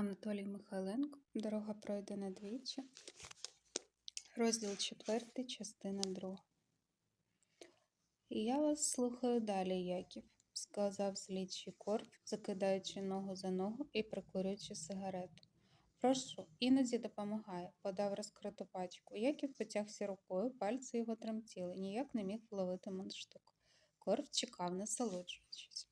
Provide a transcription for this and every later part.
Анатолій Михайленко. Дорога пройдена двічі. Розділ 4, частина 2. Я вас слухаю далі, Яків, сказав слідчий корф, закидаючи ногу за ногу і прикурюючи сигарету. Прошу, іноді допомагає, подав розкриту пачку. Яків потягся рукою, пальці його тремтіли, ніяк не міг вловити мундштук. Корф чекав, насолоджуючись.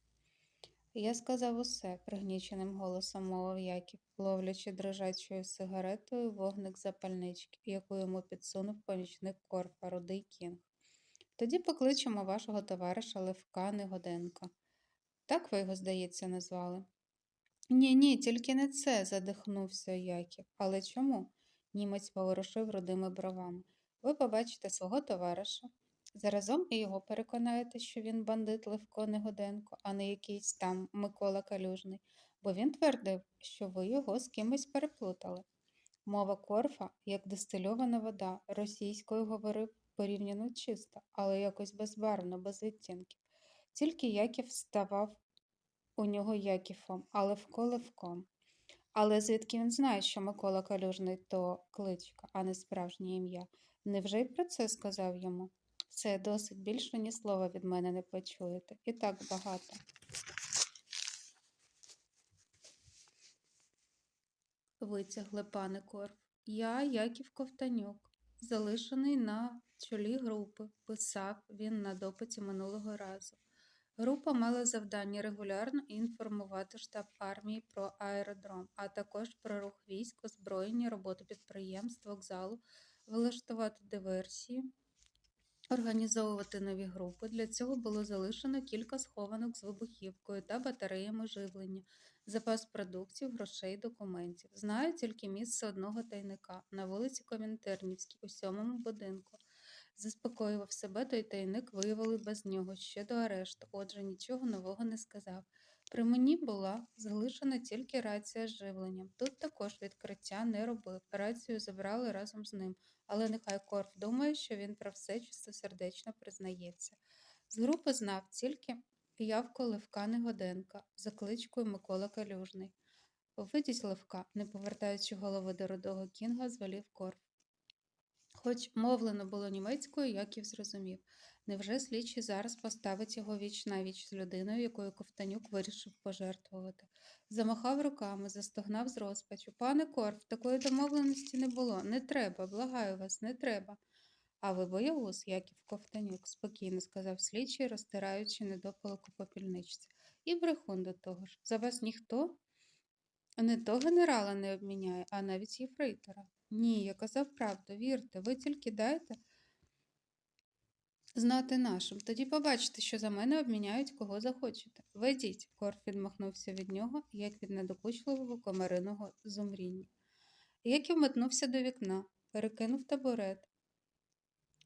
Я сказав усе, пригніченим голосом мовив Яків, ловлячи дрожачою сигаретою вогник запальнички, яку йому підсунув помічник корфа, рудий кінг. Тоді покличемо вашого товариша Левка Негоденка. Так ви його, здається, назвали. Ні, ні, тільки не це, задихнувся Яків. Але чому? Німець поворушив рудими бровами. Ви побачите свого товариша, Заразом і його переконаєте, що він бандит Левко Негоденко, а не якийсь там Микола Калюжний, бо він твердив, що ви його з кимось переплутали. Мова корфа, як дистильована вода, російською говорив порівняно чисто, але якось безбарвно, без відтінків. Тільки Яків ставав у нього Якіфом, а Левко Левком. Але звідки він знає, що Микола Калюжний то кличка, а не справжнє ім'я? Невже й про це сказав йому? Це досить більше ні слова від мене не почуєте. І так багато. Витягли пане Корф. Я, Яків Ковтанюк, залишений на чолі групи, писав він на допиті минулого разу. Група мала завдання регулярно інформувати штаб армії про аеродром, а також про рух військ, озброєння, роботу підприємств, вокзалу, влаштувати диверсії, організовувати нові групи. Для цього було залишено кілька схованок з вибухівкою та батареями живлення, запас продуктів, грошей, документів. Знаю тільки місце одного тайника на вулиці Комінтернівській, у сьомому будинку. Заспокоював себе, той тайник виявили без нього ще до арешту, отже, нічого нового не сказав. При мені була залишена тільки рація з живленням. Тут також відкриття не робив. Рацію забрали разом з ним, але нехай Корф думає, що він про все чистосердечно признається. З групи знав тільки явку Левка Негоденка за кличкою Микола Калюжний. Видіть Левка, не повертаючи голови до рудого кінга, звелів Корф. Хоч мовлено було німецькою, Яків зрозумів. Невже слідчий зараз поставить його віч на віч з людиною, якою Ковтанюк вирішив пожертвувати? Замахав руками, застогнав з розпачу. Пане Корф, такої домовленості не було. Не треба, благаю вас, не треба. А ви боягуз, Яків Ковтанюк, спокійно сказав слідчий, розтираючи недопалок у попільничці. І брехун до того ж. За вас ніхто не то генерала не обміняє, а навіть єфрейтора. Ні, я казав правду, вірте, ви тільки дайте знати нашим. Тоді побачите, що за мене обміняють кого захочете. Ведіть, Корф відмахнувся від нього, як від недокучливого комариного зумріння. Як і вметнувся до вікна, перекинув табурет.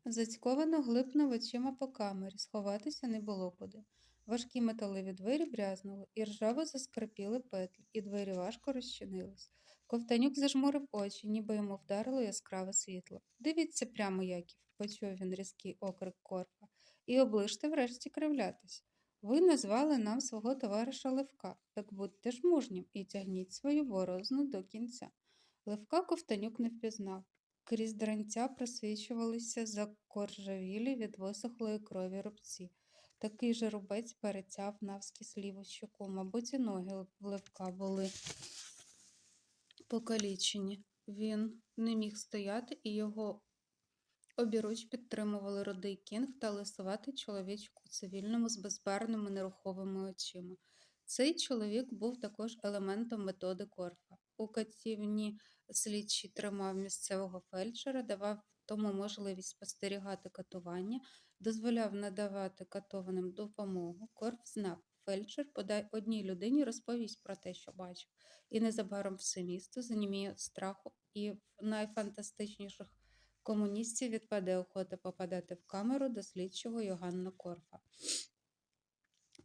Зацьковано глипнув очима по камері, сховатися не було куди. Важкі металеві двері брязнули, і ржаво заскрипіли петлі, і двері важко розчинились. Ковтанюк зажмурив очі, ніби йому вдарило яскраве світло. Дивіться прямо, Яків, почув він різкий окрик корфа, і оближте врешті кривлятись. Ви назвали нам свого товариша Левка, так будьте ж мужнім і тягніть свою борозну до кінця. Левка ковтанюк не впізнав. Крізь дранця просвічувалися закоржавілі від висохлої крові рубці. Такий же рубець перетяв навскіз ліву щоку, мабуть, і ноги в Левка були покалічені. Він не міг стояти, і його обіруч підтримували рудий кінг та лисуватий чоловічок у цивільному з безбарними неруховими очима. Цей чоловік був також елементом методи корфа. У катівні слідчий тримав місцевого фельдшера, давав тому можливість спостерігати катування, дозволяв надавати катованим допомогу. Корф знав, фельдшер подай одній людині розповість про те, що бачив, і незабаром все місто заніміє страху, і в найфантастичніших комуністів відпаде охота попадати в камеру до слідчого Йоганна Корфа.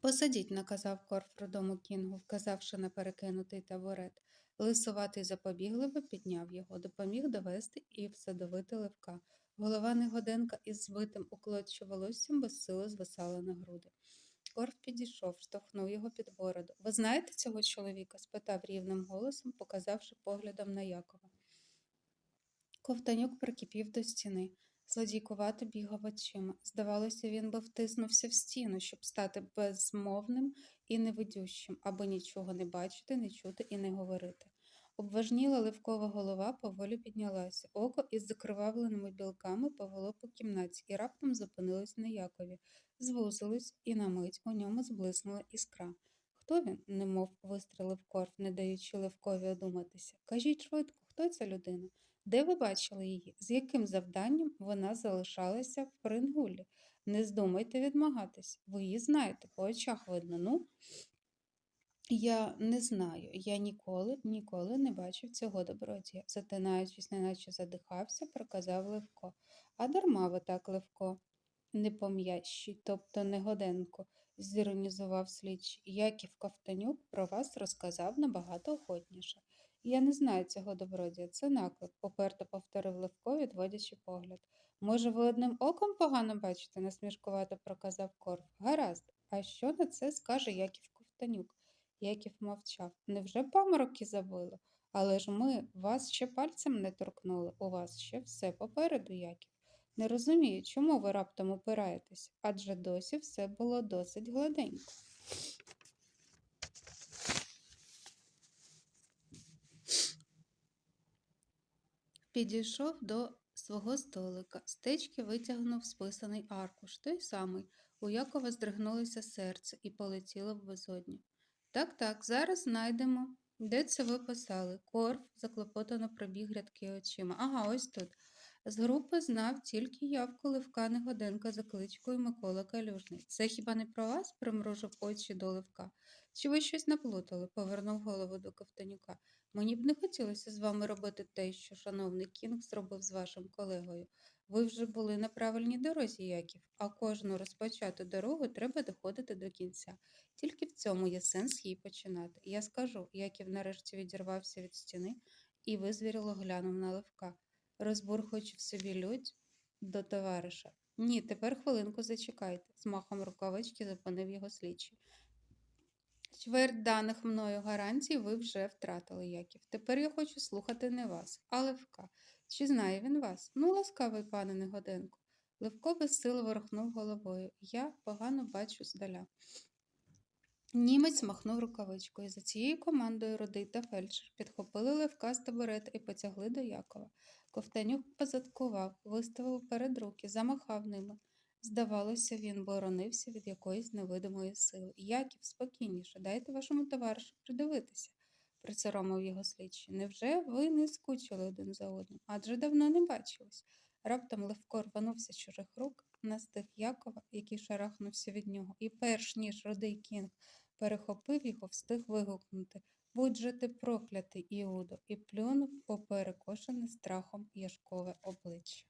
Посадіть, наказав Корф родому Кінгу, вказавши на перекинутий табурет. Лисуватий запобігливо підняв його, допоміг довести і всадовити левка. Голова негоденка із збитим у клоччю волоссям безсило звисала на груди. Корф підійшов, штовхнув його під бороду. Ви знаєте цього чоловіка? спитав рівним голосом, показавши поглядом на Якова. Ковтанюк прикипів до стіни. Злодійкувато бігав очима. Здавалося, він би втиснувся в стіну, щоб стати безмовним і невидющим, аби нічого не бачити, не чути і не говорити. Обважніла ливкова голова поволі піднялася. Око із закривавленими білками повело по кімнаті і раптом зупинилось на Якові. Звузилось, і на мить у ньому зблиснула іскра. Хто він? немов вистрелив корф, не даючи Левкові одуматися. Кажіть швидко, хто ця людина? Де ви бачили її? З яким завданням вона залишалася в Прингулі? Не здумайте відмагатись. Ви її знаєте, по очах видно. Ну, я не знаю. Я ніколи, ніколи не бачив цього добродія. Затинаючись, неначе задихався, проказав Левко. А дарма ви так, Левко, не пом'ящий, тобто негоденко, зіронізував слідчий. Яків Ковтанюк про вас розказав набагато охотніше. Я не знаю цього добродія, це наклеп, поперто повторив Левко, відводячи погляд. Може, ви одним оком погано бачите, насмішкувато проказав Корф. Гаразд, а що на це скаже Яків Ковтанюк? Яків мовчав. Невже памороки забило? Але ж ми вас ще пальцем не торкнули, у вас ще все попереду, Яків. Не розумію, чому ви раптом опираєтесь, адже досі все було досить гладенько. Підійшов до свого столика, з течки витягнув списаний аркуш, той самий. У Якова здригнулося серце і полетіло в безодню. Так, так, зараз знайдемо. Де це ви писали? Корф заклопотано пробіг рядки очима. Ага, ось тут. З групи знав тільки явку Левка Негоденка за кличкою Микола Калюжний. Це хіба не про вас? примружив очі до Левка. Чи ви щось наплутали? повернув голову до Ковтанюка. Мені б не хотілося з вами робити те, що шановний Кінг зробив з вашим колегою. Ви вже були на правильній дорозі, Яків, а кожну розпочату дорогу треба доходити до кінця. Тільки в цьому є сенс її починати. Я скажу, Яків нарешті відірвався від стіни і визвіріло глянув на Левка, розбурхуючи в собі лють до товариша. Ні, тепер хвилинку зачекайте, з махом рукавички зупинив його слідчий. Чверть даних мною гарантій ви вже втратили, Яків. Тепер я хочу слухати не вас, а Левка. Чи знає він вас? Ну, ласкавий, пане Негоденко. Левко безсило ворухнув головою. Я погано бачу здаля. Німець махнув рукавичкою. За цією командою Рудий та фельдшер підхопили Левка з табурета і потягли до Якова. Ковтанюк позадкував, виставив перед руки, замахав ними. Здавалося, він боронився від якоїсь невидимої сили. Яків, спокійніше, дайте вашому товаришу придивитися, присоромив його слідчий. Невже ви не скучили один за одним? Адже давно не бачились. Раптом Левко рванувся з чужих рук, настиг Якова, який шарахнувся від нього, і перш ніж родий кінг перехопив його, встиг вигукнути Будь же ти проклятий, Іудо, і плюнув у перекошене страхом яшкове обличчя.